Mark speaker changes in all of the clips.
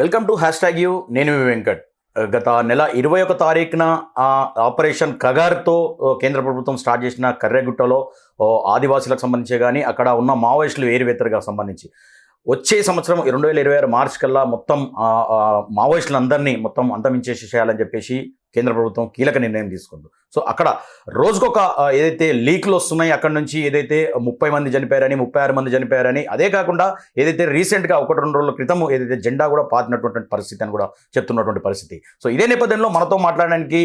Speaker 1: Welcome to hashtag U. నేను మీ వెంకట్. గత నెల ఇరవై ఒక తారీఖున ఆపరేషన్ కగార్తో కేంద్ర ప్రభుత్వం స్టార్ట్ చేసిన కర్రెగుట్టలో ఆదివాసీలకు సంబంధించి కానీ అక్కడ ఉన్న మావోయిస్టులు వేరువేతరుగా సంబంధించి. వచ్చే సంవత్సరం రెండు వేల ఇరవై ఆరు మార్చ్ కల్లా మొత్తం మావోయిస్టులందరినీ మొత్తం అంతమించేసి చేయాలని చెప్పేసి కేంద్ర ప్రభుత్వం కీలక నిర్ణయం తీసుకుంది. సో అక్కడ రోజుకొక ఏదైతే లీక్లు వస్తున్నాయి అక్కడ నుంచి ఏదైతే ముప్పై మంది చనిపోయారని ముప్పై ఆరు మంది చనిపోయారని అదే కాకుండా ఏదైతే రీసెంట్గా ఒకటి రెండు రోజుల క్రితం ఏదైతే జెండా కూడా పాతినటువంటి పరిస్థితి అని కూడా చెప్తున్నటువంటి పరిస్థితి. సో ఇదే నేపథ్యంలో మనతో మాట్లాడడానికి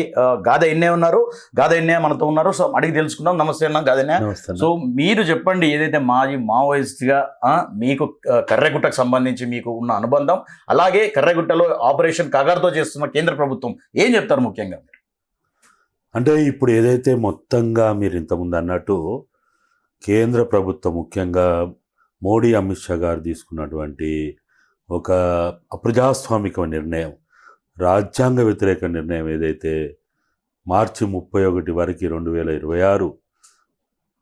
Speaker 1: గాథ ఎన్నే ఉన్నారు? గాథ ఎన్నే మనతో ఉన్నారు? సో అడిగి తెలుసుకుందాం. నమస్తే అన్న గాథ ఎన్నే. సో మీరు చెప్పండి ఏదైతే మాజీ మావోయిస్ట్గా మీకు కర్రెగుట్టకు సంబంధించి మీకు ఉన్న అనుబంధం అలాగే కర్రెగుట్టలో ఆపరేషన్ కగార్తో చేస్తున్న కేంద్ర ప్రభుత్వం ఏం చెప్తారు ముఖ్యంగా?
Speaker 2: అంటే ఇప్పుడు ఏదైతే మొత్తంగా మీరు ఇంతకుముందు అన్నట్టు కేంద్ర ప్రభుత్వం ముఖ్యంగా మోడీ అమిత్ షా గారు తీసుకున్నటువంటి ఒక అప్రజాస్వామిక నిర్ణయం రాజ్యాంగ వ్యతిరేక నిర్ణయం ఏదైతే మార్చి ముప్పై ఒకటి వరకు రెండు వేల ఇరవై ఆరు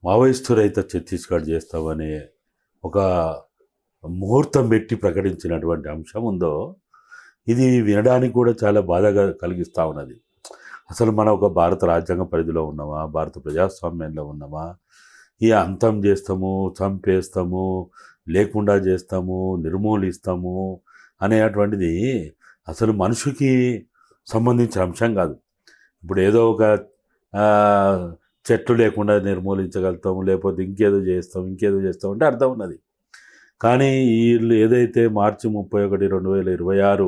Speaker 2: మావోయిస్టు రహిత ఛత్తీస్గఢ్ చేస్తామనే ఒక ముహూర్తం పెట్టి ప్రకటించినటువంటి అంశం ఉందో ఇది వినడానికి కూడా చాలా బాధగా కలిగిస్తూ ఉన్నది. అసలు మనం ఒక భారత రాజ్యాంగ పరిధిలో ఉన్నామా భారత ప్రజాస్వామ్యంలో ఉన్నామా ఈ అంతం చేస్తాము చంపేస్తాము లేకుండా చేస్తాము నిర్మూలిస్తాము అనేటువంటిది అసలు మనిషికి సంబంధించిన అంశం కాదు. ఇప్పుడు ఏదో ఒక చెట్లు లేకుండా నిర్మూలించగలుగుతాము లేకపోతే ఇంకేదో చేస్తాం ఇంకేదో చేస్తాం అంటే అర్థం ఉన్నది. కానీ వీళ్ళు ఏదైతే మార్చి ముప్పై ఒకటి రెండు వేల ఇరవై ఆరు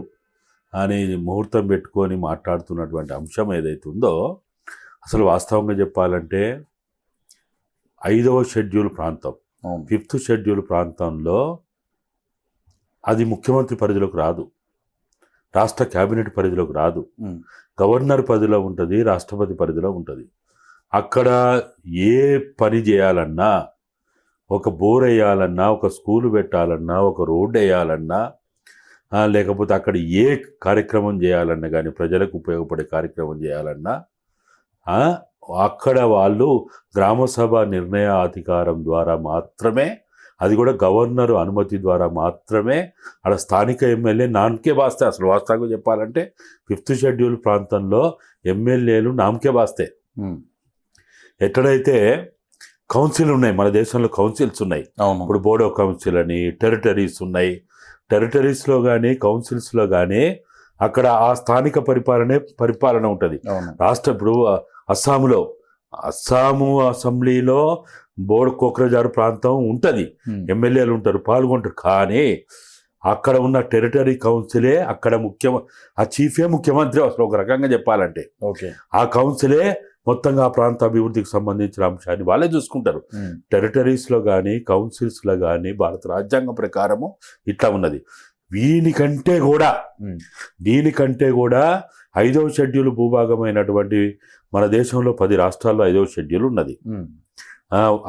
Speaker 2: అని ముహూర్తం పెట్టుకొని మాట్లాడుతున్నటువంటి అంశం ఏదైతే ఉందో అసలు వాస్తవంగా చెప్పాలంటే ఐదవ షెడ్యూల్ ప్రాంతం ఫిఫ్త్ షెడ్యూల్ ప్రాంతంలో అది ముఖ్యమంత్రి పరిధిలోకి రాదు. రాష్ట్ర క్యాబినెట్ పరిధిలోకి రాదు. గవర్నర్ పరిధిలో ఉంటుంది రాష్ట్రపతి పరిధిలో ఉంటుంది. అక్కడ ఏ పని చేయాలన్నా ఒక బోర్ వేయాలన్నా ఒక స్కూల్ పెట్టాలన్నా ఒక రోడ్డు వేయాలన్నా లేకపోతే అక్కడ ఏ కార్యక్రమం చేయాలన్నా కానీ ప్రజలకు ఉపయోగపడే కార్యక్రమం చేయాలన్నా అక్కడ వాళ్ళు గ్రామసభ నిర్ణయ అధికారం ద్వారా మాత్రమే అది కూడా గవర్నర్ అనుమతి ద్వారా మాత్రమే అక్కడ స్థానిక ఎమ్మెల్యే నామకే బాస్తే అసలు వాస్తవంగా చెప్పాలంటే ఫిఫ్త్ షెడ్యూల్ ప్రాంతంలో ఎమ్మెల్యేలు నామకే బాస్తే. ఎక్కడైతే కౌన్సిల్ ఉన్నాయి మన దేశంలో కౌన్సిల్స్ ఉన్నాయి.
Speaker 1: అవును.
Speaker 2: ఇప్పుడు బోడో కౌన్సిల్ అని టెరిటరీస్ ఉన్నాయి టెరిటరీస్లో కానీ కౌన్సిల్స్లో కానీ అక్కడ ఆ స్థానిక పరిపాలనే పరిపాలన ఉంటుంది. రాష్ట్ర ఇప్పుడు అస్సాంలో అస్సాము అసెంబ్లీలో బోర్డు కోక్రజారు ప్రాంతం ఉంటుంది. ఎమ్మెల్యేలు ఉంటారు పాల్గొంటారు. కానీ అక్కడ ఉన్న టెరిటరీ కౌన్సిలే అక్కడ ముఖ్య ఆ చీఫే ముఖ్యమంత్రి. అసలు ఒక రకంగా చెప్పాలంటే
Speaker 1: ఓకే.
Speaker 2: ఆ కౌన్సిలే మొత్తంగా ఆ ప్రాంత అభివృద్ధికి సంబంధించిన అంశాన్ని వాళ్ళే చూసుకుంటారు. టెరిటరీస్లో కానీ కౌన్సిల్స్లో కానీ భారత రాజ్యాంగం ప్రకారము ఇట్లా ఉన్నది వీనికంటే కూడా. దీనికంటే కూడా ఐదవ షెడ్యూల్ భూభాగమైనటువంటి మన దేశంలో పది రాష్ట్రాల్లో ఐదవ షెడ్యూల్ ఉన్నది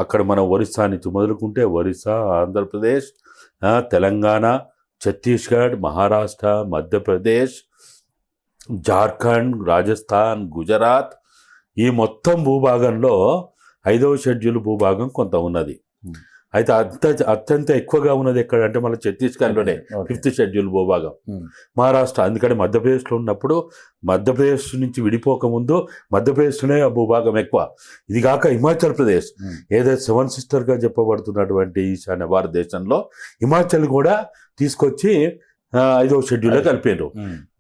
Speaker 2: అక్కడ మనం ఒరిస్సా నుంచి మొదలుకుంటే ఒరిస్సా ఆంధ్రప్రదేశ్ తెలంగాణ ఛత్తీస్గఢ్ మహారాష్ట్ర మధ్యప్రదేశ్ జార్ఖండ్ రాజస్థాన్ గుజరాత్ ఈ మొత్తం భూభాగంలో ఐదవ షెడ్యూల్ భూభాగం కొంత ఉన్నది. అయితే అంత అత్యంత ఎక్కువగా ఉన్నది ఎక్కడంటే మన ఛత్తీస్గఢ్లోనే. ఫిఫ్త్ షెడ్యూల్ భూభాగం. మహారాష్ట్ర ఎందుకంటే మధ్యప్రదేశ్లో ఉన్నప్పుడు మధ్యప్రదేశ్ నుంచి విడిపోకముందు మధ్యప్రదేశ్లోనే ఆ భూభాగం ఎక్కువ ఇది కాక హిమాచల్ ప్రదేశ్. ఏదైతే సెవెన్ సిస్టర్గా చెప్పబడుతున్నటువంటి ఈశాన్య భారతదేశంలో హిమాచల్ కూడా తీసుకొచ్చి ఆ, ఐదవ షెడ్యూల్లో కలిపారు.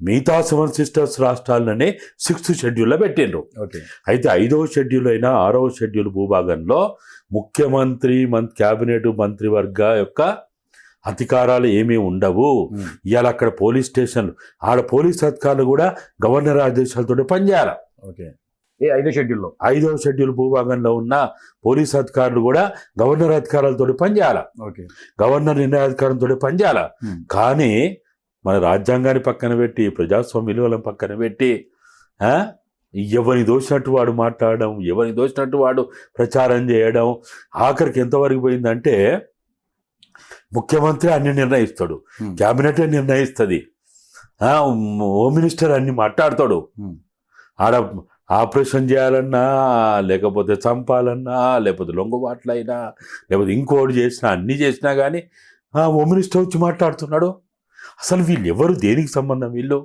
Speaker 2: మిగతా సెవెన్ సిస్టర్స్ రాష్ట్రాలనే సిక్స్త్ షెడ్యూల్లో పెట్టిండ్రు.
Speaker 1: ఓకే.
Speaker 2: అయితే ఐదవ షెడ్యూల్ అయినా ఆరవ షెడ్యూల్ భూభాగంలో ముఖ్యమంత్రి మం క్యాబినెట్ మంత్రివర్గ యొక్క అధికారాలు ఏమీ ఉండవు. ఇవాళ అక్కడ పోలీస్ స్టేషన్లు ఆడ పోలీస్ అధికారులు కూడా గవర్నర్ ఆదేశాలతో పనిచేయాలి.
Speaker 1: ఓకే. ఏ ఐదో షెడ్యూల్లో?
Speaker 2: ఐదవ షెడ్యూల్ భూభాగంలో ఉన్న పోలీస్ అధికారులు కూడా గవర్నర్ అధికారాలతో పనిచేయాలి.
Speaker 1: ఓకే.
Speaker 2: గవర్నర్ నిర్ణయాధికారంతో పనిచేయాలి. కానీ మన రాజ్యాంగాన్ని పక్కన పెట్టి ప్రజాస్వామ్య విలువలను పక్కన పెట్టి ఎవరిని దోచినట్టు వాడు మాట్లాడడం ఎవరిని దోచినట్టు వాడు ప్రచారం చేయడం ఆఖరికి ఎంతవరకు పోయిందంటే ముఖ్యమంత్రి అన్ని నిర్ణయిస్తాడు. క్యాబినెట్ నిర్ణయిస్తుంది హోమ్ మినిస్టర్ అన్ని మాట్లాడతాడు. ఆడ ఆపరేషన్ చేయాలన్నా లేకపోతే చంపాలన్నా లేకపోతే లొంగుబాట్లైనా లేకపోతే ఇంకోటి చేసినా అన్ని చేసినా కానీ హోమ్ మినిస్టర్ వచ్చి మాట్లాడుతున్నాడు అసలు వీళ్ళు ఎవరు దేనికి సంబంధం వీళ్ళు.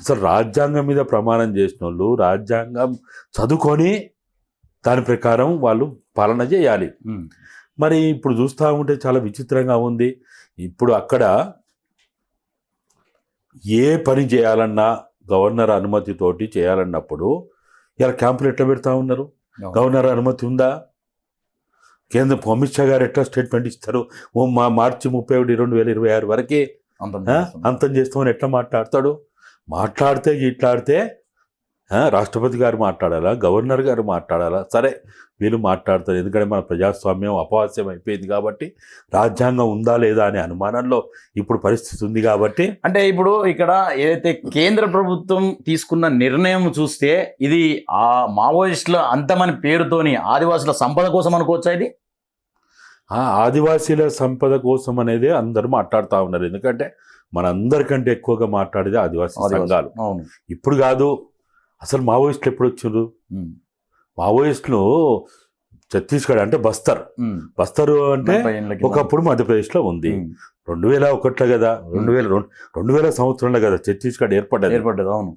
Speaker 2: అసలు రాజ్యాంగం మీద ప్రమాణం చేసిన వాళ్ళు రాజ్యాంగం చదువుకొని దాని ప్రకారం వాళ్ళు పాలన చేయాలి. మరి ఇప్పుడు చూస్తూ ఉంటే చాలా విచిత్రంగా ఉంది. ఇప్పుడు అక్కడ ఏ పని చేయాలన్నా గవర్నర్ అనుమతితోటి చేయాలన్నప్పుడు ఇలా క్యాంపులు ఎట్లా పెడతా ఉన్నారు. గవర్నర్ అనుమతి ఉందా? కేంద్ర అమిత్ షా గారు ఎట్లా స్టేట్మెంట్ ఇస్తారు? ఓ మా మార్చి ముప్పై ఒకటి రెండు వేల ఇరవై ఆరు వరకే
Speaker 1: అంతం
Speaker 2: చేస్తామని ఎట్లా మాట్లాడతాడు? మాట్లాడితే ఇట్లాడితే రాష్ట్రపతి గారు మాట్లాడాలా? గవర్నర్ గారు మాట్లాడాలా? సరే వీళ్ళు మాట్లాడతారు. ఎందుకంటే మన ప్రజాస్వామ్యం అపహాస్యం అయిపోయింది కాబట్టి రాజ్యాంగం ఉందా లేదా అనే అనుమానంలో ఇప్పుడు పరిస్థితి ఉంది కాబట్టి
Speaker 1: అంటే ఇప్పుడు ఇక్కడ ఏదైతే కేంద్ర ప్రభుత్వం తీసుకున్న నిర్ణయం చూస్తే ఇది ఆ మావోయిస్టుల అంతమని పేరుతోని ఆదివాసుల సంపద కోసం అనుకోవచ్చా ఇది?
Speaker 2: ఆదివాసీల సంపద కోసం అనేది అందరూ మాట్లాడుతూ ఉన్నారు ఎందుకంటే మనందరికంటే ఎక్కువగా మాట్లాడేది ఆదివాసీ. సంఘాలు
Speaker 1: అవును
Speaker 2: ఇప్పుడు కాదు అసలు మావోయిస్టులు ఎప్పుడు వచ్చిండ్రు
Speaker 1: ఉమ్.
Speaker 2: మావోయిస్టులు ఛత్తీస్గఢ్ అంటే బస్తర్. బస్తరు అంటే. ఒకప్పుడు మధ్యప్రదేశ్లో ఉంది. రెండు వేల ఒకట్లో కదా రెండు వేల రెండు రెండు వేల సంవత్సరంలో కదా ఛత్తీస్గఢ్ ఏర్పడ్డది
Speaker 1: ఏర్పడ్డది అవును.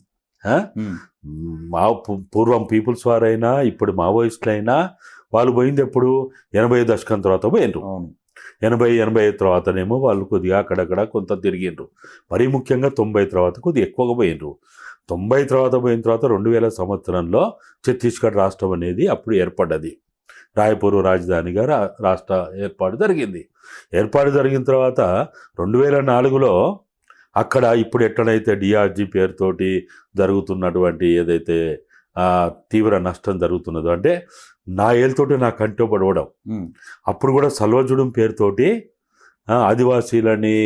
Speaker 2: మా పూర్వం పీపుల్స్ వారైనా ఇప్పుడు మావోయిస్టులు అయినా వాళ్ళు పోయింది ఎప్పుడు? ఎనభై దశకం తర్వాత పోయినరు ఎనభై ఎనభై ఐదు తర్వాతనేమో వాళ్ళు కొద్దిగా అక్కడక్కడ కొంత తిరిగిండ్రు. మరీ ముఖ్యంగా తొంభై తర్వాత కొద్దిగా ఎక్కువగా పోయినరు తొంభై తర్వాత పోయిన తర్వాత రెండు వేల సంవత్సరంలో ఛత్తీస్గఢ్ రాష్ట్రం అనేది అప్పుడు ఏర్పడ్డది. రాయపూర్ రాజధానిగా రా రాష్ట్ర ఏర్పాటు జరిగింది. ఏర్పాటు జరిగిన తర్వాత రెండు వేల నాలుగులో అక్కడ ఇప్పుడు ఎట్లనైతే డిఆర్జీ పేరుతోటి జరుగుతున్నటువంటి ఏదైతే తీవ్ర నష్టం జరుగుతున్నదో అంటే నా ఏళ్ళతోటి నా కంటో పడవడం. అప్పుడు కూడా సల్వజుడం పేరుతోటి ఆదివాసీలని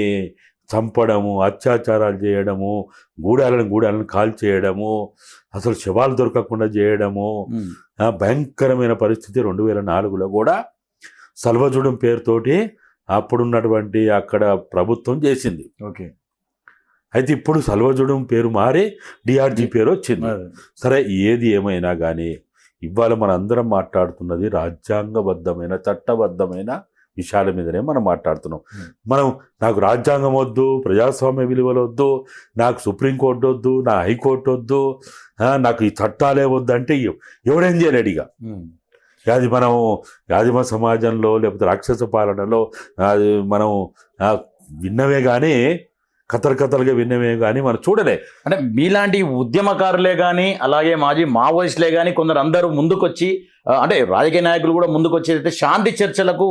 Speaker 2: చంపడము అత్యాచారాలు చేయడము గూడాలను గూడాలను కాల్ చేయడము అసలు శవాలు దొరకకుండా చేయడము భయంకరమైన పరిస్థితి రెండు వేల నాలుగులో కూడా సల్వజుడం పేరుతోటి అప్పుడున్నటువంటి అక్కడ ప్రభుత్వం చేసింది.
Speaker 1: ఓకే.
Speaker 2: అయితే ఇప్పుడు సల్వజుడం పేరు మారి డిఆర్జీ పేరు వచ్చింది. సరే ఏది ఏమైనా కానీ ఇవాళ మన అందరం మాట్లాడుతున్నది రాజ్యాంగబద్ధమైన చట్టబద్ధమైన విషయాల మీదనే మనం మాట్లాడుతున్నాం
Speaker 1: Hmm.
Speaker 2: మనం నాకు రాజ్యాంగం వద్దు ప్రజాస్వామ్య విలువలు వద్దు నాకు సుప్రీంకోర్టు వద్దు నా హైకోర్టు వద్దు నాకు ఈ చట్టాలే వద్దు అంటే ఎవ- ఎవడేం చేయలేడు ఇక
Speaker 1: ఉమ్.
Speaker 2: అది మనం యాదిమ సమాజంలో లేకపోతే రాక్షస పాలనలో అది మనం విన్నవే కానీ కథలు కథలుగా విన్నవే కానీ మనం చూడలే.
Speaker 1: అంటే మీలాంటి ఉద్యమకారులే కానీ అలాగే మాజీ మావోయిస్టులే కానీ కొందరు అందరూ ముందుకొచ్చి అంటే రాజకీయ నాయకులు కూడా ముందుకు వచ్చేదైతే శాంతి చర్చలకు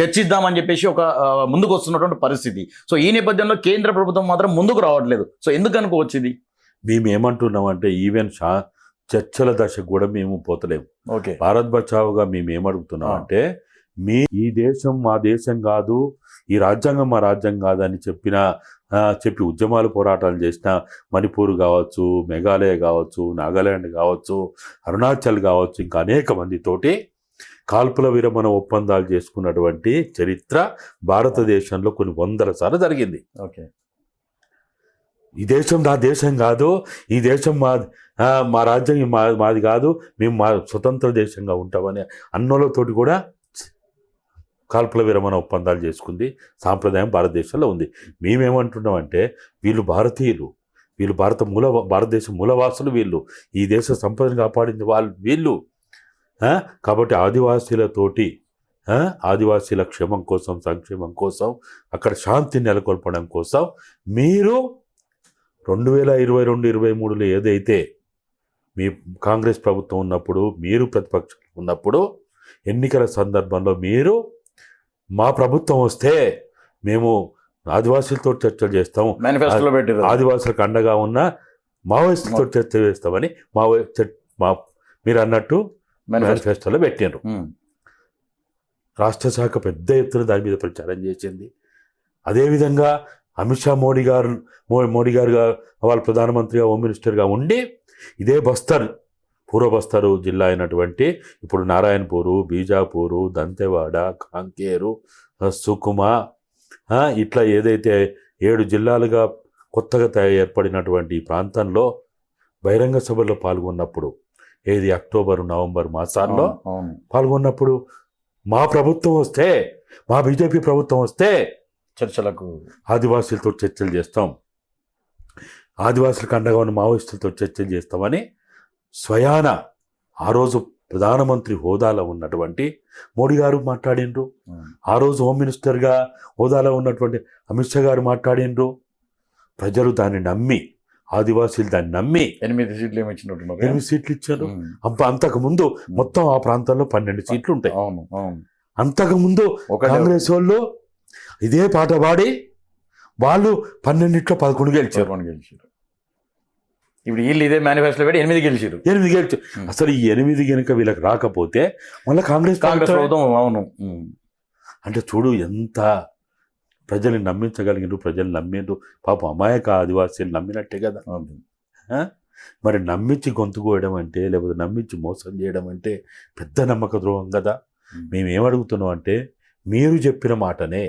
Speaker 1: చర్చిద్దామని చెప్పేసి ఒక ముందుకు వస్తున్నటువంటి పరిస్థితి. సో ఈ నేపథ్యంలో కేంద్ర ప్రభుత్వం మాత్రం ముందుకు రావట్లేదు. సో ఎందుకు అనుకోవచ్చు ఇది
Speaker 2: మేము ఏమంటున్నామంటే ఈవెన్ షా చర్చల దశకు కూడా మేము పోతలేము.
Speaker 1: ఓకే.
Speaker 2: భారత్ బచావుగా మేము ఏమడుగుతున్నాం. అంటే మీ ఈ దేశం మా దేశం కాదు ఈ రాజ్యాంగం మా రాజ్యం కాదని చెప్పిన చెప్పి ఉద్యమాలు పోరాటాలు చేసిన మణిపూర్ కావచ్చు మేఘాలయ కావచ్చు నాగాలాండ్ కావచ్చు అరుణాచల్ కావచ్చు ఇంకా అనేక మందితోటి కాల్పుల విరమణ ఒప్పందాలు చేసుకున్నటువంటి చరిత్ర భారతదేశంలో కొన్ని వందల సార్లు జరిగింది.
Speaker 1: ఓకే.
Speaker 2: ఈ దేశం నా దేశం కాదు ఈ దేశం మా మా రాజ్యం మా మాది కాదు మేము మా స్వతంత్ర దేశంగా ఉంటామని అన్నోళ్ళతోటి కూడా కాల్పుల విరమణ ఒప్పందాలు చేసుకుంది. సాంప్రదాయం భారతదేశంలో ఉంది. మేమేమంటున్నామంటే వీళ్ళు భారతీయులు. వీళ్ళు భారత మూల భారతదేశం మూలవాసులు వీళ్ళు. ఈ దేశ సంపదను కాపాడింది వాళ్ళు. వీళ్ళు కాబట్టి ఆదివాసీలతోటి ఆదివాసీల క్షేమం కోసం సంక్షేమం కోసం అక్కడ శాంతిని నెలకొల్పడం కోసం మీరు రెండు వేల ఇరవై రెండు ఇరవై మూడులో ఏదైతే మీ కాంగ్రెస్ ప్రభుత్వం ఉన్నప్పుడు మీరు ప్రతిపక్షం ఉన్నప్పుడు ఎన్నికల సందర్భంలో మీరు మా ప్రభుత్వం వస్తే మేము ఆదివాసులతో చర్చలు చేస్తాం
Speaker 1: మేనిఫెస్టోలో పెట్టారు
Speaker 2: ఆదివాసులకు అండగా ఉన్న మావోయిస్టులతో చర్చ చేస్తామని మావో మా మీరు అన్నట్టు
Speaker 1: మేనిఫెస్టో
Speaker 2: మేనిఫెస్టోలో పెట్టిండ్రు
Speaker 1: ఉమ్.
Speaker 2: రాష్ట్ర శాఖ పెద్ద ఎత్తున దాని మీద ప్రచారం చేసింది. అదేవిధంగా అమిత్ షా మోడీ గారు మోడీ గారు గా- వాళ్ళ ప్రధానమంత్రిగా హోమ్ మినిస్టర్గా ఉండి ఇదే బస్తర్ పూర్వ బస్తరు జిల్లా అయినటువంటి ఇప్పుడు నారాయణపూరు బీజాపూరు దంతెవాడ కాంకేరు సుకుమ ఇట్లా ఏదైతే ఏడు జిల్లాలుగా కొత్తగా తయ- ఏర్పడినటువంటి ఈ ప్రాంతంలో బహిరంగ సభలో పాల్గొన్నప్పుడు ఏది అక్టోబర్ నవంబర్ మాసాల్లో పాల్గొన్నప్పుడు మా ప్రభుత్వం వస్తే మా బీజేపీ ప్రభుత్వం వస్తే
Speaker 1: చర్చలకు
Speaker 2: ఆదివాసులతో చర్చలు చేస్తాం. ఆదివాసులకు అండగా ఉన్న మావోయిస్టులతో చర్చలు చేస్తామని స్వయాన ఆ రోజు ప్రధానమంత్రి హోదాలో ఉన్నటువంటి మోడీ గారు మాట్లాడిండ్రు. ఆ రోజు హోమ్ మినిస్టర్గా హోదాలో ఉన్నటువంటి అమిత్ షా గారు మాట్లాడిండ్రు. ప్రజలు దాన్ని నమ్మి ఆదివాసీలు దాన్ని నమ్మి
Speaker 1: ఎనిమిది సీట్లు ఏమి ఇచ్చినట్టున్నారు
Speaker 2: ఎనిమిది సీట్లు ఇచ్చారు.
Speaker 1: ఉమ్.
Speaker 2: అంత అంతకు ముందు మొత్తం ఆ ప్రాంతంలో పన్నెండు సీట్లు ఉంటాయి.
Speaker 1: అవును అవును.
Speaker 2: అంతకు ముందు
Speaker 1: ఒకటే
Speaker 2: కాంగ్రెస్ వాళ్ళు ఇదే పాట పాడి వాళ్ళు పన్నెండిట్లో పదకొండు గెలిచారు.
Speaker 1: గెలిచారు. ఇప్పుడు వీళ్ళు ఇదే మేనిఫెస్టో పెట్టి ఎనిమిది గెలిచారు
Speaker 2: ఎనిమిది
Speaker 1: Hmm.
Speaker 2: అసలు ఈ ఎనిమిది కనుక వీళ్ళకి రాకపోతే మళ్ళీ కాంగ్రెస్
Speaker 1: కాంగ్రెస్
Speaker 2: ప్రభుత్వం-
Speaker 1: అవును.
Speaker 2: అంటే చూడు ఎంత ప్రజల్ని నమ్మించగలిగిండ్రు ప్రజలు నమ్మిండ్రు పాపం అమాయక ఆదివాసీలు నమ్మినట్టే కదా. మరి నమ్మించి గొంతు కోయడం అంటే లేకపోతే నమ్మించి మోసం చేయడం అంటే పెద్ద నమ్మక ద్రోహం కదా. మేము ఏమడుగుతున్నాం అంటే మీరు చెప్పిన మాటనే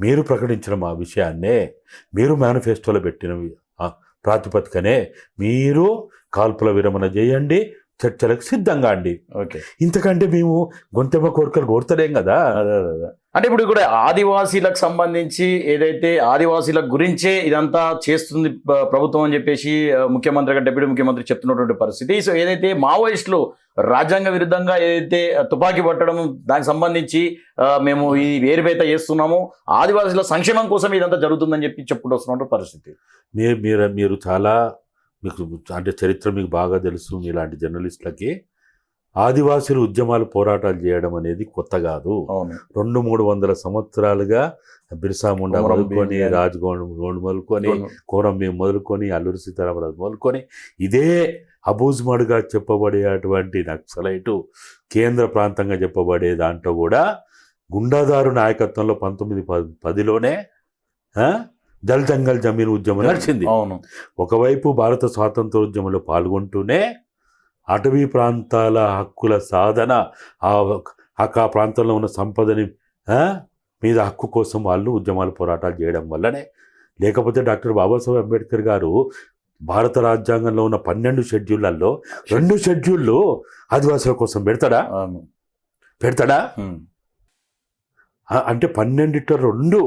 Speaker 2: మీరు ప్రకటించిన మా విషయాన్నే మీరు మేనిఫెస్టోలో పెట్టిన ప్రాతిపదికనే మీరు కాల్పుల విరమణ చేయండి చర్చలకు సిద్ధంగా అండి.
Speaker 1: ఓకే.
Speaker 2: ఇంతకంటే మేము గొంతెమ్మ కోరికలు కోరుతలేం కదా?
Speaker 1: అదే. అంటే ఇప్పుడు కూడా ఆదివాసీలకు సంబంధించి ఏదైతే ఆదివాసీల గురించే ఇదంతా చేస్తుంది ప్రభుత్వం అని చెప్పేసి ముఖ్యమంత్రి డిప్యూటీ ముఖ్యమంత్రి చెప్తున్నటువంటి పరిస్థితి. సో ఏదైతే మావోయిస్టులు రాజ్యాంగ విరుద్ధంగా ఏదైతే తుపాకీ పట్టడం దానికి సంబంధించి మేము ఈ వేరువేత చేస్తున్నాము ఆదివాసీల సంక్షేమం కోసం ఇదంతా జరుగుతుందని చెప్పి చెప్పుకుంటూ వస్తున్నటువంటి పరిస్థితి.
Speaker 2: మీరు మీరు మీరు చాలా మీకు అంటే చరిత్ర మీకు బాగా తెలుసు ఇలాంటి జర్నలిస్టులకి. ఆదివాసులు ఉద్యమాలు పోరాటాలు చేయడం అనేది కొత్త కాదు. రెండు మూడు వందల సంవత్సరాలుగా బిర్సా ముండా మొదలుకొని
Speaker 1: గాని.
Speaker 2: రాజ్ గోండ్ గోండ్ మొదలుకొని కోరం భీమ్ మొదలుకొని అల్లూరి సీతారామరాజు మొదలుకొని ఇదే అబూజ్మడుగా చెప్పబడేటువంటి నక్సలైటు కేంద్ర ప్రాంతంగా చెప్పబడే దాంట్లో కూడా గుండాదారు నాయకత్వంలో పంతొమ్మిది పదిలోనే జల్ జంగల్ జమీన్ ఉద్యమం నడిచింది.
Speaker 1: అవును.
Speaker 2: ఒకవైపు భారత స్వాతంత్ర ఉద్యమంలో పాల్గొంటూనే అటవీ ప్రాంతాల హక్కుల సాధన ఆ ప్రాంతంలో ఉన్న సంపదని మీద హక్కు కోసం వాళ్ళు ఉద్యమాలు పోరాటాలు చేయడం వల్లనే. లేకపోతే డాక్టర్ బాబాసాహెబ్ అంబేద్కర్ గారు భారత రాజ్యాంగంలో ఉన్న పన్నెండు షెడ్యూళ్ళలో రెండు షెడ్యూళ్ళు ఆదివాసుల కోసం పెడతాడా?
Speaker 1: అవును.
Speaker 2: పెడతాడా? అంటే పన్నెండిట్లో రెండు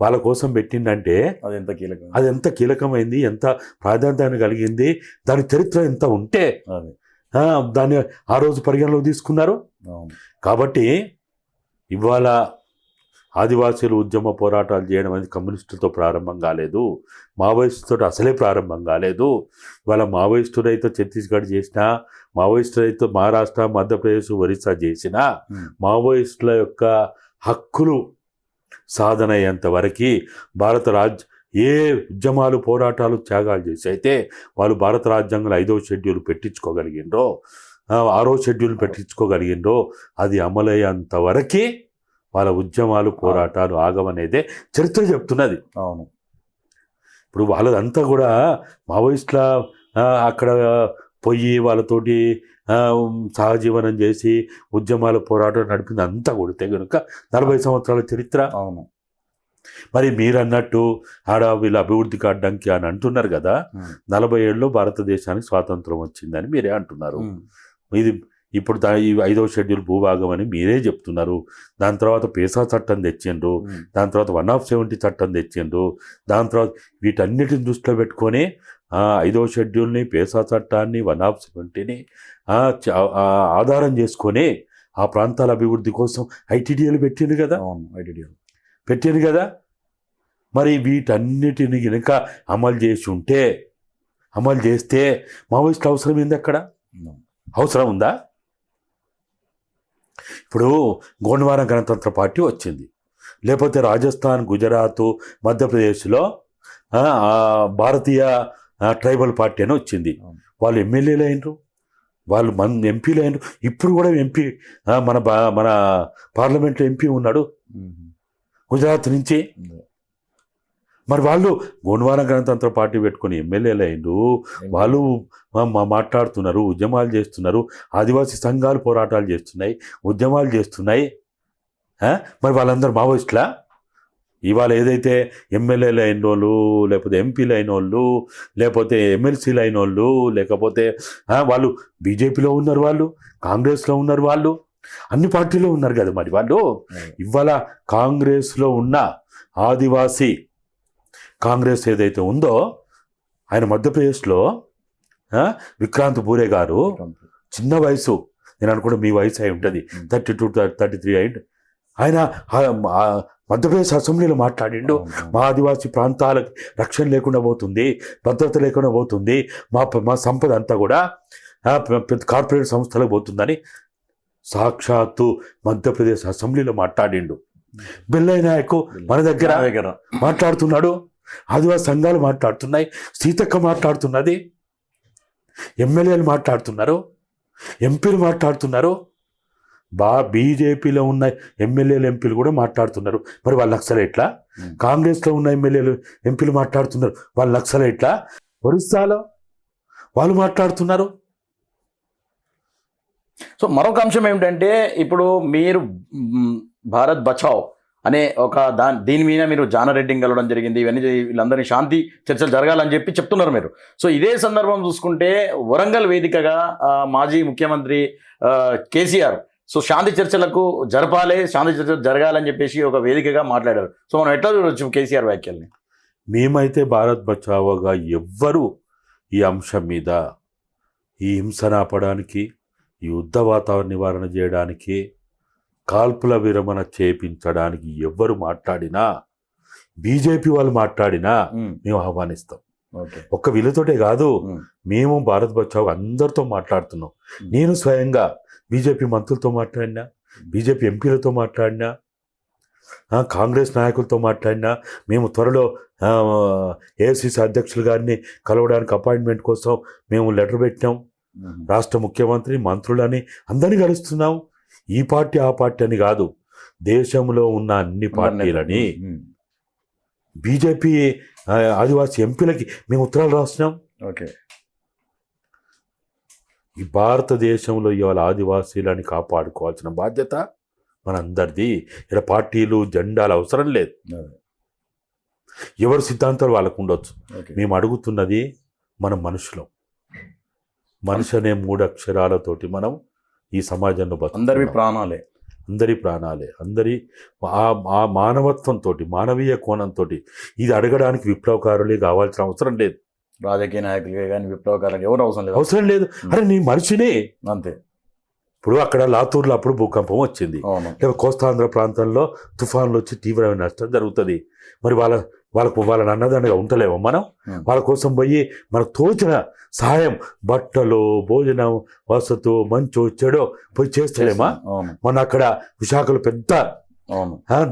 Speaker 2: వాళ్ళ కోసం పెట్టిండంటే
Speaker 1: అది ఎంత కీలకం?
Speaker 2: అది ఎంత కీలకమైంది ఎంత ప్రాధాన్యత కలిగింది దాని చరిత్ర ఎంత ఉంటే దాన్ని ఆ రోజు పరిగణలోకి తీసుకున్నారు. కాబట్టి ఇవాళ ఆదివాసీలు ఉద్యమ పోరాటాలు చేయడం అనేది కమ్యూనిస్టులతో ప్రారంభం కాలేదు. మావోయిస్టుతో అసలే ప్రారంభం కాలేదు. ఇవాళ మావోయిస్టులైతే ఛత్తీస్గఢ్ చేసినా మావోయిస్టులైతే మహారాష్ట్ర మధ్యప్రదేశ్ ఒరిస్సా చేసినా. మావోయిస్టుల యొక్క హక్కులు సాధన అయ్యేంత వరకు భారత రాజ్ ఏ ఉద్యమాలు పోరాటాలు త్యాగాలు చేసి అయితే వాళ్ళు భారత రాజ్యాంగంలో ఐదవ షెడ్యూల్ పెట్టించుకోగలిగిండ్రో ఆరో షెడ్యూల్ పెట్టించుకోగలిగిండ్రో అది అమలయ్యేంత వరకు వాళ్ళ ఉద్యమాలు పోరాటాలు ఆగమనేదే చరిత్ర చెప్తున్నది.
Speaker 1: అవును.
Speaker 2: ఇప్పుడు వాళ్ళదంతా కూడా మావోయిస్టుల అక్కడ పోయి వాళ్ళతోటి సహజీవనం చేసి ఉద్యమాల పోరాటం నడిపింది అంతా కొడితే కనుక నలభై సంవత్సరాల చరిత్ర
Speaker 1: అవును.
Speaker 2: మరి మీరు అన్నట్టు ఆడ వీళ్ళ అభివృద్ధికి అడ్డంకి అని అంటున్నారు కదా. నలభై ఏళ్ళలో భారతదేశానికి స్వాతంత్రం వచ్చిందని మీరే అంటున్నారు. ఇది ఇప్పుడు దా- ఈ ఐదవ షెడ్యూల్ భూభాగం అని మీరే చెప్తున్నారు దాని తర్వాత పేసా చట్టం తెచ్చిండ్రు. దాని తర్వాత వన్ ఆఫ్ సెవెంటీ చట్టం తెచ్చిండ్రు దాని తర్వాత వీటన్నిటిని దృష్టిలో పెట్టుకొని ఆ, ఐదవ షెడ్యూల్ని పేసా చట్టాన్ని వన్ ఆఫ్ సెవెంటీని ఆధారం చేసుకొని ఆ ప్రాంతాల అభివృద్ధి కోసం ఐటీడీఏలు పెట్టిండు కదా
Speaker 1: అవును
Speaker 2: పెట్టారు కదా. మరి వీటన్నిటిని కనుక అమలు చేసి ఉంటే అమలు చేస్తే మావోయిస్ట్ అవసరం ఏంది అక్కడ? అవసరం ఉందా? ఇప్పుడు గోండ్వాన గణతంత్ర పార్టీ వచ్చింది. లేకపోతే రాజస్థాన్ గుజరాత్ మధ్యప్రదేశ్లో భారతీయ ట్రైబల్ పార్టీ అని వచ్చింది. వాళ్ళు ఎమ్మెల్యేలు అయినరు. వాళ్ళు మన ఎంపీలు అయినరు. ఇప్పుడు కూడా ఎంపీ మన బా- మన పార్లమెంట్లో ఎంపీ ఉన్నాడు. గుజరాత్ నుంచి. మరి వాళ్ళు గోండ్వాన గణతంత్ర పార్టీ పెట్టుకుని ఎమ్మెల్యేలు అయిండు వాళ్ళు మాట్లాడుతున్నారు ఉద్యమాలు చేస్తున్నారు ఆదివాసీ సంఘాలు పోరాటాలు చేస్తున్నాయి ఉద్యమాలు చేస్తున్నాయి? మరి వాళ్ళందరూ మావోయిస్టులా? ఇవాళ ఏదైతే ఎమ్మెల్యేలు అయిన వాళ్ళు లేకపోతే ఎంపీలు అయిన వాళ్ళు లేకపోతే ఎమ్మెల్సీలు అయిన వాళ్ళు లేకపోతే వాళ్ళు బీజేపీలో ఉన్నారు వాళ్ళు కాంగ్రెస్లో ఉన్నారు వాళ్ళు అన్ని పార్టీలో ఉన్నారు కదా మరి వాళ్ళు. ఇవాళ కాంగ్రెస్లో ఉన్న ఆదివాసీ కాంగ్రెస్ ఏదైతే ఉందో ఆయన మధ్యప్రదేశ్లో విక్రాంత్ బూరే గారు చిన్న వయసు నేను అనుకుంటే మీ వయసు అయి ఉంటుంది. థర్టీ టూ థర్టీ త్రీ అయింది ఆయన మధ్యప్రదేశ్ అసెంబ్లీలో మాట్లాడిండు. మా ఆదివాసీ ప్రాంతాలకు రక్షణ లేకుండా పోతుంది భద్రత లేకుండా పోతుంది మా మా సంపద అంతా కూడా కార్పొరేట్ సంస్థలకు పోతుందని సాక్షాత్తు మధ్యప్రదేశ్ అసెంబ్లీలో మాట్లాడిండు. బిల్లయ్య నాయకు మన దగ్గర
Speaker 1: దగ్గర.
Speaker 2: మాట్లాడుతున్నాడు. ఆదివాసీ సంఘాలు మాట్లాడుతున్నాయి. సీతక్క మాట్లాడుతున్నది. ఎమ్మెల్యేలు మాట్లాడుతున్నారు. ఎంపీలు మాట్లాడుతున్నారు. బా బీజేపీలో ఉన్న ఎమ్మెల్యేలు ఎంపీలు కూడా మాట్లాడుతున్నారు. మరి వాళ్ళు నక్సలైట్లా?
Speaker 1: Hmm.
Speaker 2: కాంగ్రెస్లో ఉన్న ఎమ్మెల్యేలు ఎంపీలు మాట్లాడుతున్నారు. వాళ్ళు నక్సలైట్లా? ఒరిస్సాలో వాళ్ళు మాట్లాడుతున్నారు.
Speaker 1: సో మరొక అంశం ఏమిటంటే ఇప్పుడు మీరు భారత్ బచావ్ అనే ఒక దా దీని మీద మీరు జానరెడ్డిని కలవడం జరిగింది ఇవన్నీ వీళ్ళందరినీ శాంతి చర్చలు జరగాలని చెప్పి చెప్తున్నారు మీరు. సో ఇదే సందర్భం చూసుకుంటే వరంగల్ వేదికగా మాజీ ముఖ్యమంత్రి కేసీఆర్ సో శాంతి చర్చలకు జరపాలి శాంతి చర్చలు జరగాలని చెప్పేసి ఒక వేదికగా మాట్లాడారు. సో మనం ఎట్లా చూడవచ్చు కేసీఆర్ వ్యాఖ్యల్ని?
Speaker 2: మేమైతే భారత్ బచావోగా ఎవ్వరూ ఈ అంశం మీద ఈ హింసను ఆపడానికి ఈ యుద్ధ వాతావరణ నివారణ చేయడానికి కాల్పుల విరమణ చేపించడానికి ఎవ్వరు మాట్లాడినా బీజేపీ వాళ్ళు మాట్లాడినా మేము ఆహ్వానిస్తాం. ఒక్క వీళ్ళతోటే కాదు
Speaker 1: మ్మ్.
Speaker 2: భారత్ బచావ్ అందరితో మాట్లాడుతున్నాం. నేను స్వయంగా బీజేపీ మంత్రులతో మాట్లాడినా బీజేపీ ఎంపీలతో మాట్లాడినా కాంగ్రెస్ నాయకులతో మాట్లాడినా మేము త్వరలో ఏఐసిసి అధ్యక్షులు గారిని కలవడానికి అపాయింట్మెంట్ కోసం మేము లెటర్ పెట్టినాం. రాష్ట్ర ముఖ్యమంత్రి మంత్రులని అందరినీ కలుస్తున్నాం ఈ పార్టీ ఆ పార్టీ అని కాదు. దేశంలో ఉన్న అన్ని పార్టీలని బీజేపీ ఆదివాసీ ఎంపీలకి మేము ఉత్తరాలు రాస్తున్నాం
Speaker 1: ఓకే.
Speaker 2: ఈ భారతదేశంలో ఇవాళ ఆదివాసీలని కాపాడుకోవాల్సిన బాధ్యత మనందరిది. ఇక్కడ పార్టీలు జెండాలు అవసరం లేదు. ఎవరి సిద్ధాంతాలు వాళ్ళకు ఉండొచ్చు. మేము అడుగుతున్నది మనం మనుషులం. మనిషి అనే మూడు అక్షరాలతోటి మనం ఈ సమాజంలో
Speaker 1: అందరివి
Speaker 2: బతుకుతున్నాం.
Speaker 1: ప్రాణాలే.
Speaker 2: అందరి ప్రాణాలే. అందరి ఆ మానవత్వంతో మానవీయ కోణంతో ఇది అడగడానికి విప్లవకారులే కావాల్సిన అవసరం లేదు.
Speaker 1: రాజకీయ నాయకులే కానీ విప్లవకారులు ఎవరు అవసరం లేదు.
Speaker 2: అవసరం లేదు. అరే నీ మనిషినే.
Speaker 1: అంతే.
Speaker 2: ఇప్పుడు అక్కడ లాతూర్లో అప్పుడు భూకంపం వచ్చింది. లేదా కోస్తాంధ్ర ప్రాంతంలో తుఫాన్లు వచ్చి తీవ్రమైన నష్టం జరుగుతుంది. మరి వాళ్ళ వాళ్ళకు వాళ్ళని అన్నదండగా ఉంటలేమో మనం. వాళ్ళ కోసం పోయి మనకు తోచిన సహాయం బట్టలు భోజనం వసతు మంచు చెడో పోయి చేస్తలేమా? మన అక్కడ విశాఖలో పెద్ద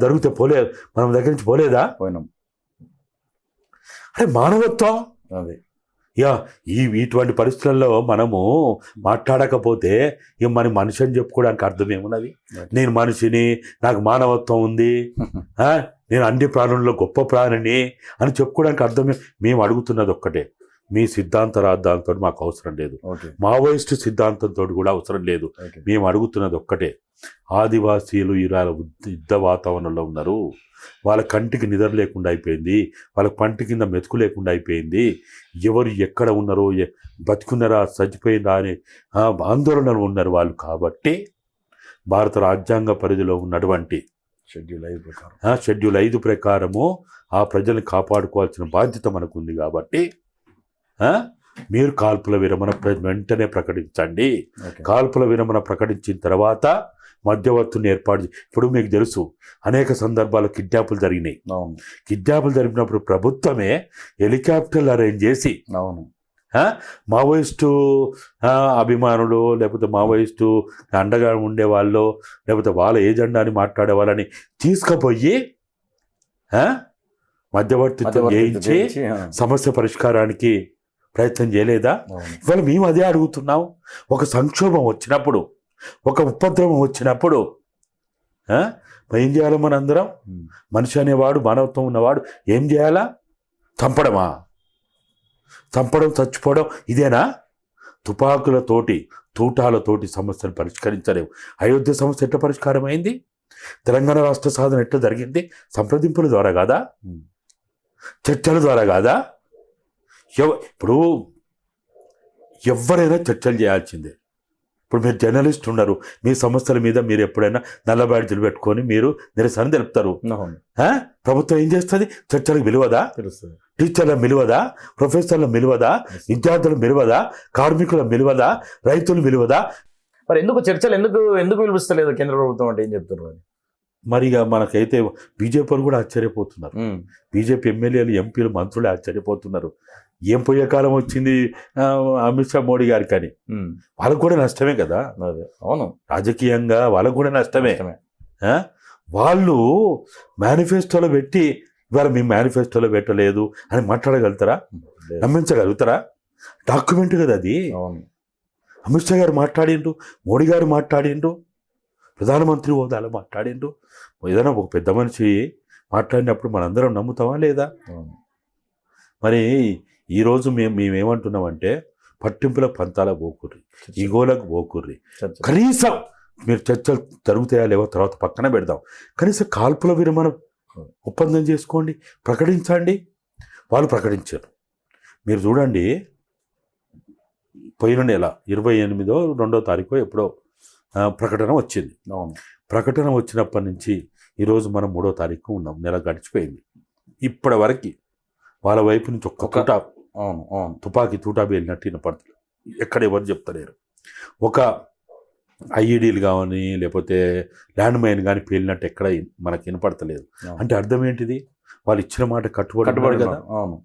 Speaker 2: జరిగితే పోలేదు మనం దగ్గర నుంచి పోలేదా?
Speaker 1: పోయినాం.
Speaker 2: అరే మానవత్వం?
Speaker 1: అది.
Speaker 2: యా ఈ ఇటువంటి పరిస్థితుల్లో మనము మాట్లాడకపోతే ఇక మన మనిషి అని చెప్పుకోవడానికి అర్థం ఏమున్నది? నేను మనిషిని నాకు మానవత్వం ఉంది. నేను అన్ని ప్రాణుల్లో గొప్ప ప్రాణిని అని చెప్పుకోవడానికి అర్థమే మేము అడుగుతున్నది ఒక్కటే. మీ సిద్ధాంత రాద్ధాంతో మాకు అవసరం లేదు. మావోయిస్టు సిద్ధాంతంతో కూడా అవసరం లేదు. మేము అడుగుతున్నది ఒక్కటే. ఆదివాసీలు ఇలా యుద్ధ వాతావరణంలో ఉన్నారు. వాళ్ళ కంటికి నిద్ర లేకుండా అయిపోయింది. వాళ్ళ పంటి కింద మెతుకు లేకుండా అయిపోయింది. ఎవరు ఎక్కడ ఉన్నారో బతుకున్నారా చచ్చిపోయిందా అని ఆందోళనలు ఉన్నారు వాళ్ళు కాబట్టి భారత రాజ్యాంగ పరిధిలో ఉన్నటువంటి
Speaker 1: షెడ్యూల్ ఐదు ప్రకారం.
Speaker 2: షెడ్యూల్ ఐదు ప్రకారము ఆ ప్రజల్ని కాపాడుకోవాల్సిన బాధ్యత మనకుంది కాబట్టి మీరు కాల్పుల విరమణ వెంటనే ప్రకటించండి. కాల్పుల విరమణ ప్రకటించిన తర్వాత మధ్యవర్తుని ఏర్పాటు ఇప్పుడు మీకు తెలుసు అనేక సందర్భాల్లో కిడ్నాపులు జరిగినాయి.
Speaker 1: అవును.
Speaker 2: కిడ్నాపులు జరిగినప్పుడు ప్రభుత్వమే హెలికాప్టర్లు అరేంజ్ చేసి
Speaker 1: అవును.
Speaker 2: మావోయిస్టు అభిమానులు లేకపోతే మావోయిస్టు అండగా ఉండేవాళ్ళు లేకపోతే వాళ్ళ ఏజెండా అని మాట్లాడే వాళ్ళని తీసుకుపోయి మధ్యవర్తిత్వం
Speaker 1: మధ్యవర్తిత్వం
Speaker 2: చేయించి సమస్య పరిష్కారానికి ప్రయత్నం చేయలేదా? ఇవాళ మేము అదే అడుగుతున్నాం. ఒక సంక్షోభం వచ్చినప్పుడు ఒక ఉపద్రవం వచ్చినప్పుడు ఏం చేయాలి మనందరం?
Speaker 1: ఉమ్.
Speaker 2: మనిషి అనేవాడు మానవత్వం ఉన్నవాడు ఏం చేయాలా? చంపడమా? చంపడం చచ్చిపోవడం ఇదేనా? తుపాకులతోటి తూటాలతోటి సమస్యను పరిష్కరించలేవు. అయోధ్య సమస్య ఎట్లా పరిష్కారం అయింది తెలంగాణ రాష్ట్ర సాధన ఎట్లా జరిగింది? సంప్రదింపుల ద్వారా కాదా. చర్చల ద్వారా కాదా? ఎవ ఇప్పుడు ఎవరైనా చర్చలు చేయాల్సిందే. ఇప్పుడు మీరు జర్నలిస్ట్ ఉన్నారు మీ సమస్యల మీద మీరు ఎప్పుడైనా నల్ల బ్యాడ్జీలు పెట్టుకొని మీరు నిరసన తెలుపుతారు? ప్రభుత్వం ఏం చేస్తుంది? చర్చలకు విలువదా?
Speaker 1: తెలుస్తుంది.
Speaker 2: టీచర్ల మిలువదా ప్రొఫెసర్ల మిలువదా విద్యార్థుల మిలువదా కార్మికుల మిలువదా రైతుల మిలువదా
Speaker 1: మరి ఎందుకు చర్చలు ఎందుకు ఎందుకు పిలుస్తలేదు కేంద్ర ప్రభుత్వం అంటే ఏం చెప్తున్నారు
Speaker 2: మరి? ఇక మనకైతే బీజేపీ వాళ్ళు కూడా ఆశ్చర్యపోతున్నారు. బీజేపీ ఎమ్మెల్యేలు ఎంపీలు మంత్రులు ఆశ్చర్యపోతున్నారు. ఏం పోయే కాలం వచ్చింది అమిత్ షా మోడీ గారికి అని వాళ్ళకు కూడా నష్టమే కదా?
Speaker 1: అవును.
Speaker 2: రాజకీయంగా వాళ్ళకు కూడా నష్టమే? వాళ్ళు మేనిఫెస్టోలో పెట్టి ఇవాళ మేము మేనిఫెస్టోలో పెట్టలేదు అని మాట్లాడగలుగుతారా. నమ్మించగలుగుతారా? డాక్యుమెంట్ కదా అది.
Speaker 1: అవును.
Speaker 2: అమిత్ షా గారు మాట్లాడిండ్రు మోడీ గారు మాట్లాడిండ్రు ప్రధానమంత్రి హోదాలో మాట్లాడిండ్రు. ఏదైనా ఒక పెద్ద మనిషి మాట్లాడినప్పుడు మనందరం నమ్ముతామా లేదా? మరి ఈరోజు మేము మేమేమంటున్నామంటే పట్టింపుల పంతాల పోకుర్రి ఈగోలకు పోకుర్రి. కనీసం మీరు చర్చలు జరుగుతాయా లేవో తర్వాత పక్కన పెడదాం. కనీసం కాల్పుల విరమణ ఒప్పందం చేసుకోండి ప్రకటించండి. వాళ్ళు ప్రకటించారు. మీరు చూడండి పోయిన నెల ఇరవై ఎనిమిదో రెండో తారీఖు ఎప్పుడో ప్రకటన వచ్చింది. ప్రకటన వచ్చినప్పటి నుంచి ఈరోజు మనం మూడో తారీఖు ఉన్నాం. నెల గడిచిపోయింది. ఇప్పటి వరకు వాళ్ళ వైపు నుంచి ఒక్క
Speaker 1: ఒక-
Speaker 2: తూటా
Speaker 1: అవును అవును.
Speaker 2: తుపాకీ తూటా వెళ్ళినట్టు వినపడుతుంది. ఎక్కడ ఎవరు చెప్తలేరు. ఒక ఐఈడీలు కానీ లేకపోతే ల్యాండ్ మైన్ కానీ పేలినట్టు ఎక్కడ మనకి వినపడతలేదు. అంటే అర్థం ఏంటిది? వాళ్ళు ఇచ్చిన మాట కట్టుబడి
Speaker 1: కట్టుబడి
Speaker 2: కదా.
Speaker 1: అవును.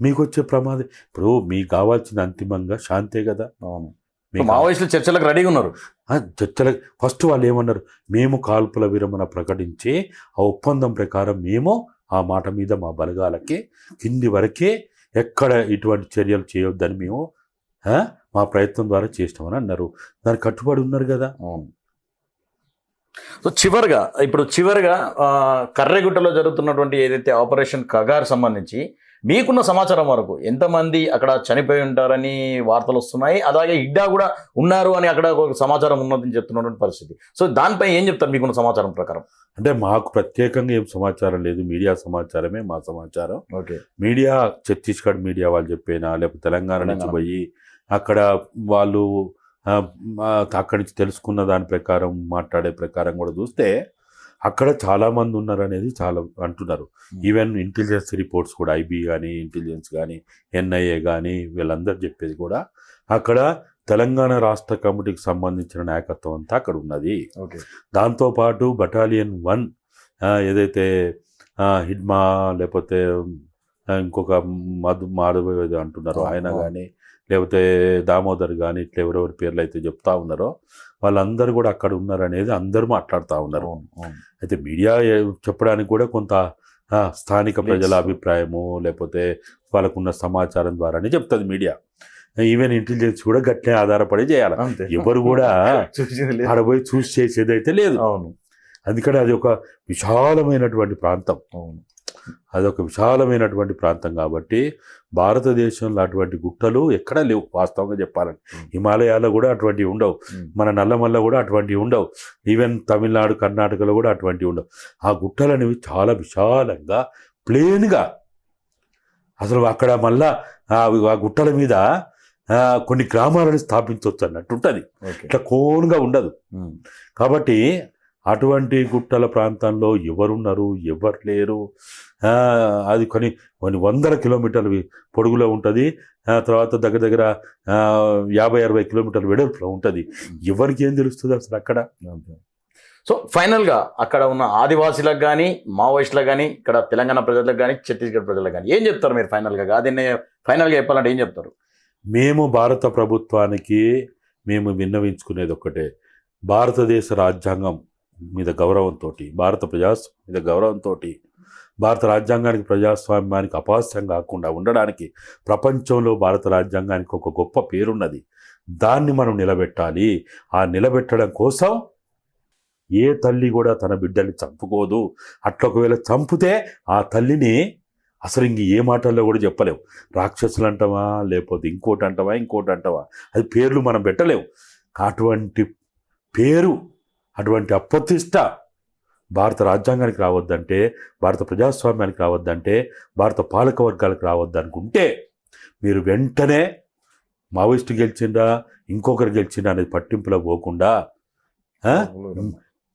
Speaker 2: మీకు వచ్చే ప్రమాదం. ఇప్పుడు మీకు కావాల్సిన అంతిమంగా శాంతే కదా.
Speaker 1: అవును.
Speaker 2: మీకు
Speaker 1: మావోయిస్టులు చర్చలకు రెడీగా ఉన్నారు.
Speaker 2: ఆ చర్చల ఫస్ట్ వాళ్ళు ఏమన్నారు? మేము కాల్పుల విరమణ ప్రకటించి ఆ ఒప్పందం ప్రకారం మేము ఆ మాట మీద మా బలగాలకి కింది వరకే ఎక్కడ ఇటువంటి చర్యలు చేయొద్దని మేము మా ప్రయత్నం ద్వారా చేస్తామని అన్నారు. దానికి కట్టుబడి ఉన్నారు కదా.
Speaker 1: అవును. సో చివరిగా ఇప్పుడు చివరిగా కర్రెగుట్టలో జరుగుతున్నటువంటి ఏదైతే ఆపరేషన్ కగార్ సంబంధించి మీకున్న సమాచారం వరకు ఎంతమంది అక్కడ చనిపోయి ఉంటారని వార్తలు వస్తున్నాయి అలాగే ఇడ్డా కూడా ఉన్నారు అని అక్కడ ఒక సమాచారం ఉన్నదని చెప్తున్నటువంటి పరిస్థితి. సో దానిపై ఏం చెప్తారు మీకున్న సమాచారం ప్రకారం?
Speaker 2: అంటే మాకు ప్రత్యేకంగా ఏం సమాచారం లేదు. మీడియా సమాచారమే మా సమాచారం.
Speaker 1: ఓకే.
Speaker 2: మీడియా ఛత్తీస్గఢ్ మీడియా వాళ్ళు చెప్పేనా? లేకపోతే తెలంగాణ నుంచి. పోయి అక్కడ వాళ్ళు అక్కడి నుంచి తెలుసుకున్న దాని ప్రకారం మాట్లాడే ప్రకారం కూడా చూస్తే అక్కడ చాలా మంది ఉన్నారు అనేది చాలా అంటున్నారు. ఈవెన్ ఇంటెలిజెన్స్ రిపోర్ట్స్ కూడా ఐబీ కానీ ఇంటెలిజెన్స్ కానీ ఎన్ఐఏ కానీ వీళ్ళందరూ చెప్పేది కూడా అక్కడ తెలంగాణ రాష్ట్ర కమిటీకి సంబంధించిన నాయకత్వం అంతా అక్కడ ఉన్నది. దాంతోపాటు బటాలియన్ వన్ ఏదైతే హిడ్మా లేకపోతే ఇంకొక మధు మాధవ అంటున్నారో ఆయన. కానీ లేకపోతే దామోదర్ కానీ ఇట్లా ఎవరెవరి పేర్లు అయితే చెప్తా ఉన్నారో వాళ్ళందరూ కూడా అక్కడ ఉన్నారు అనేది అందరూ మాట్లాడుతూ ఉన్నారు. అయితే మీడియా చెప్పడానికి కూడా కొంత స్థానిక ప్రజల. అభిప్రాయము లేకపోతే వాళ్ళకున్న సమాచారం ద్వారానే చెప్తుంది మీడియా. ఈవెన్ ఇంటెలిజెన్స్ కూడా గట్టినే ఆధారపడి చేయాలి. ఎవరు కూడా
Speaker 1: చూసింది లేదు.
Speaker 2: ఆడ పోయి చూసి చేసేది అయితే లేదు.
Speaker 1: అవును.
Speaker 2: అందుకని అది ఒక విశాలమైనటువంటి ప్రాంతం.
Speaker 1: అవును.
Speaker 2: అదొక విశాలమైనటువంటి ప్రాంతం కాబట్టి భారతదేశంలో అటువంటి గుట్టలు ఎక్కడా లేవు వాస్తవంగా చెప్పాలంటే. హిమాలయాల్లో కూడా అటువంటివి ఉండవు. మన నల్లమల్ల కూడా అటువంటివి ఉండవు. ఈవెన్ తమిళనాడు కర్ణాటకలో కూడా అటువంటివి ఉండవు. ఆ గుట్టలు అనేవి చాలా విశాలంగా ప్లేన్గా అసలు అక్కడ మళ్ళా ఆ గుట్టల మీద కొన్ని గ్రామాలను స్థాపించవచ్చు అన్నట్టు ఉంటుంది. ఇట్లా కోన్గా ఉండదు. కాబట్టి అటువంటి గుట్టల ప్రాంతంలో ఎవరున్నారు ఎవరు లేరు? అది కొన్ని కొన్ని వందల కిలోమీటర్లు పొడుగులో ఉంటుంది. ఆ తర్వాత దగ్గర దగ్గర యాభై అరవై కిలోమీటర్ల వెడల్పులో ఉంటుంది. ఎవరికి ఏం తెలుస్తుంది అసలు అక్కడ.
Speaker 1: సో ఫైనల్గా అక్కడ ఉన్న ఆదివాసీలకు కానీ మావోయిస్టులకు కానీ ఇక్కడ తెలంగాణ ప్రజలకు కానీ ఛత్తీస్గఢ్ ప్రజలకు కానీ ఏం చెప్తారు మీరు ఫైనల్గా? అది ఫైనల్గా చెప్పాలంటే ఏం చెప్తారు?
Speaker 2: మేము భారత ప్రభుత్వానికి మేము విన్నవించుకునేది ఒక్కటే. భారతదేశ రాజ్యాంగం మీద గౌరవంతో భారత ప్రజాస్వామ్యం మీద గౌరవంతో భారత రాజ్యాంగానికి ప్రజాస్వామ్యానికి అపహాస్యం కాకుండా ఉండడానికి ప్రపంచంలో భారత రాజ్యాంగానికి ఒక గొప్ప పేరున్నది. దాన్ని మనం నిలబెట్టాలి. ఆ నిలబెట్టడం కోసం ఏ తల్లి కూడా తన బిడ్డల్ని చంపుకోదు. అట్లా ఒకవేళ చంపితే ఆ తల్లిని అసలు ఇంక ఏ మాటల్లో కూడా చెప్పలేవు. రాక్షసులు అంటావా లేకపోతే ఇంకోటి అంటావా ఇంకోటి అంటావా అది పేర్లు మనం పెట్టలేవు. అటువంటి పేరు అటువంటి అప్రతిష్ట భారత రాజ్యాంగానికి రావద్దంటే భారత ప్రజాస్వామ్యానికి రావద్దంటే భారత పాలక వర్గాలకు రావద్దనుకుంటే మీరు వెంటనే మావోయిస్టు గెలిచిండ్రా ఇంకొకరు గెలిచిండు అనేది పట్టింపులకు పోకుండా?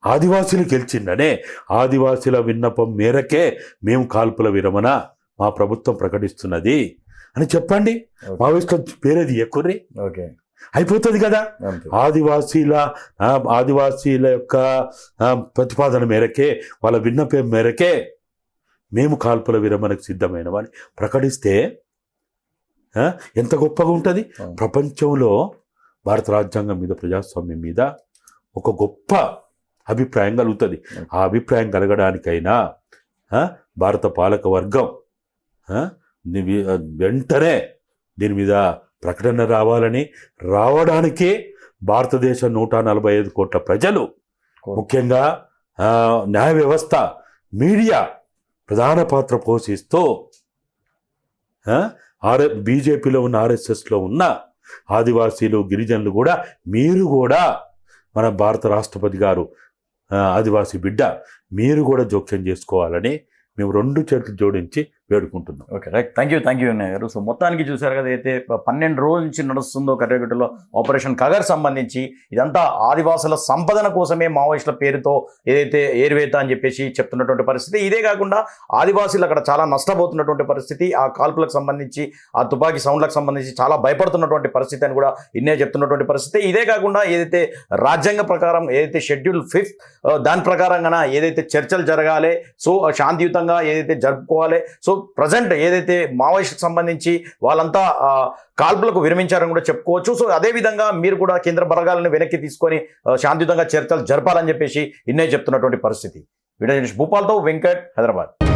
Speaker 2: ఆదివాసీలు గెలిచిండనే ఆదివాసీల విన్నపం మేరకే మేము కాల్పుల విరమణ. మా ప్రభుత్వం ప్రకటిస్తున్నది అని చెప్పండి. మావోయిస్టుల పేరేది ఎక్కుర్రి
Speaker 1: ఓకే.
Speaker 2: అయిపోతుంది కదా. ఆదివాసీల ఆదివాసీల యొక్క ప్రతిపాదన మేరకే వాళ్ళ విన్నపం మేరకే మేము కాల్పుల విరమణకు సిద్ధమైనవని ప్రకటిస్తే ఆ, ఎంత గొప్పగా ఉంటుంది. ప్రపంచంలో భారత రాజ్యాంగం మీద ప్రజాస్వామ్యం మీద ఒక గొప్ప అభిప్రాయం కలుగుతుంది. ఆ అభిప్రాయం కలగడానికైనా భారత పాలక వర్గం వెంటనే దీని మీద ప్రకటన రావాలని రావడానికే భారతదేశ నూట నలభై ఐదు కోట్ల ప్రజలు ముఖ్యంగా న్యాయ వ్యవస్థ మీడియా ప్రధాన పాత్ర పోషిస్తూ ఆర్ బీజేపీలో ఉన్న ఆర్ఎస్ఎస్లో ఉన్న ఆదివాసీలు గిరిజనులు కూడా మీరు కూడా మన భారత రాష్ట్రపతి గారు ఆదివాసీ బిడ్డ మీరు కూడా జోక్యం చేసుకోవాలని మేము రెండు చేతులు జోడించి వేడుకుంటున్నాం.
Speaker 1: Okay right thank you thank you Vinay గారు. సో మొత్తానికి చూశారు కదా అయితే పన్నెండు రోజుల నుంచి నడుస్తుందో కర్రగట్టులో ఆపరేషన్ కగర్ సంబంధించి ఇదంతా ఆదివాసుల సంపదన కోసమే మావోయిస్టుల పేరుతో ఏదైతే ఏరువేత అని చెప్పేసి చెప్తున్నటువంటి పరిస్థితి. ఇదే కాకుండా ఆదివాసీలు అక్కడ చాలా నష్టపోతున్నటువంటి పరిస్థితి. ఆ కాల్పులకు సంబంధించి ఆ తుపాకీ సౌండ్లకు సంబంధించి చాలా భయపడుతున్నటువంటి పరిస్థితి అని కూడా ఇన్నే చెప్తున్నటువంటి పరిస్థితి. ఇదే కాకుండా ఏదైతే రాజ్యాంగ ప్రకారం ఏదైతే షెడ్యూల్ ఫిఫ్త్ దాని ప్రకారంగా ఏదైతే చర్చలు జరగాలి సో శాంతియుతంగా ఏదైతే జరుపుకోవాలి సో ప్రజెంట్ ఏదైతే మావోయిస్టుకు సంబంధించి వాళ్ళంతా కాల్పులకు విరమించారని కూడా చెప్పుకోవచ్చు. సో అదే విధంగా మీరు కూడా కేంద్ర బలగాలను వెనక్కి తీసుకొని శాంతియుతంగా చర్చలు జరపాలని చెప్పేసి ఇన్నే చెప్తున్నటువంటి పరిస్థితి. వీడియో భూపాల్తో వెంకట్ హైదరాబాద్.